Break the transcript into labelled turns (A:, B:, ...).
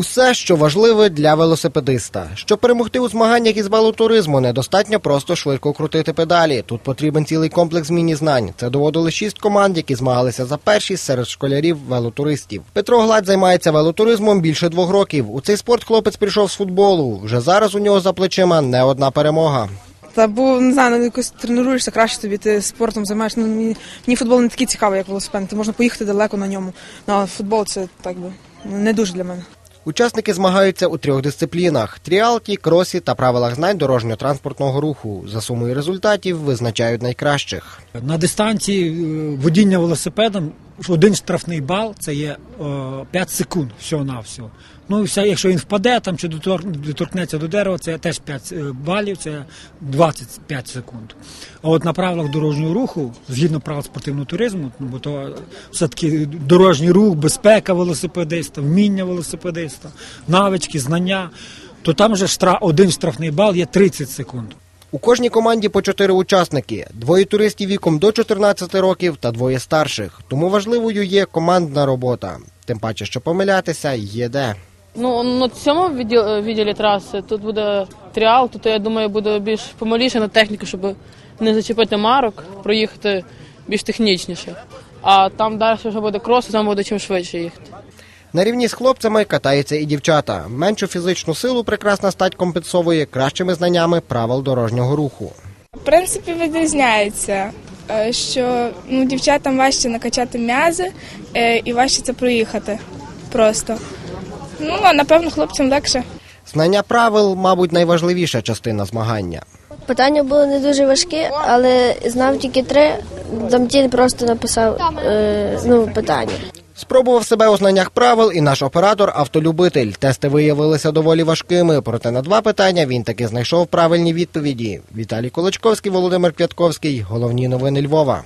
A: Усе, що важливе для велосипедиста. Щоб перемогти у змаганнях із велотуризму, недостатньо просто швидко крутити педалі. Тут потрібен цілий комплекс зміні знань. Це доводили шість команд, які змагалися за першість серед школярів велотуристів. Петро Гладь займається велотуризмом більше двох років. У цей спорт хлопець прийшов з футболу. Вже зараз у нього за плечима не одна перемога.
B: Та бо не знаю, ну якось тренуєшся краще тобі, ти спортом займаєшся. Ну мені, мені футбол не такий цікавий, як велосипед. Ти можна поїхати далеко на ньому. Ну, а футбол це так би не дуже для мене.
A: Учасники змагаються у трьох дисциплінах: тріалті, кросі та правилах знань дорожньо-транспортного руху. За сумою результатів визначають найкращих.
C: На дистанції е, водіння велосипедом один штрафний бал це є е, 5 секунд всього-навсього. Ну, і все, якщо він впаде там чи доторкнеться до дерева, це теж 5 е, балів, це 25 секунд. А от на правилах дорожнього руху, згідно правил спортивного туризму, ну, бо то все-таки дорожній рух, безпека велосипедиста, вміння велосипедиста, навички, знання, то там вже штраф, один штрафний бал є 30 секунд.
A: У кожній команді по чотири учасники: двоє туристів віком до 14 років та двоє старших. Тому важливою є командна робота. Тим паче, що помилятися є де.
D: Ну, на цьому відділ- відділі траси тут буде тріал, тут я думаю, буде більш помаліше на техніку, щоб не зачепити марок, проїхати більш технічніше. А там далі вже буде крос, там буде чим швидше їхати.
A: На рівні з хлопцями катаються і дівчата. Меншу фізичну силу прекрасна стать компенсовує кращими знаннями правил дорожнього руху.
E: В принципі, відрізняється, е, що ну, дівчатам важче накачати м'язи е, і важче це проїхати просто. Ну, а напевно, хлопцям легше.
A: Знання правил, мабуть, найважливіша частина змагання.
F: Питання були не дуже важкі, але знав тільки три. Там ті просто написав е, ну, питання.
A: Спробував себе у знаннях правил і наш оператор-автолюбитель. Тести виявилися доволі важкими, проте на два питання він таки знайшов правильні відповіді. Віталій Колочковський, Володимир Квятковський. Головні новини Львова.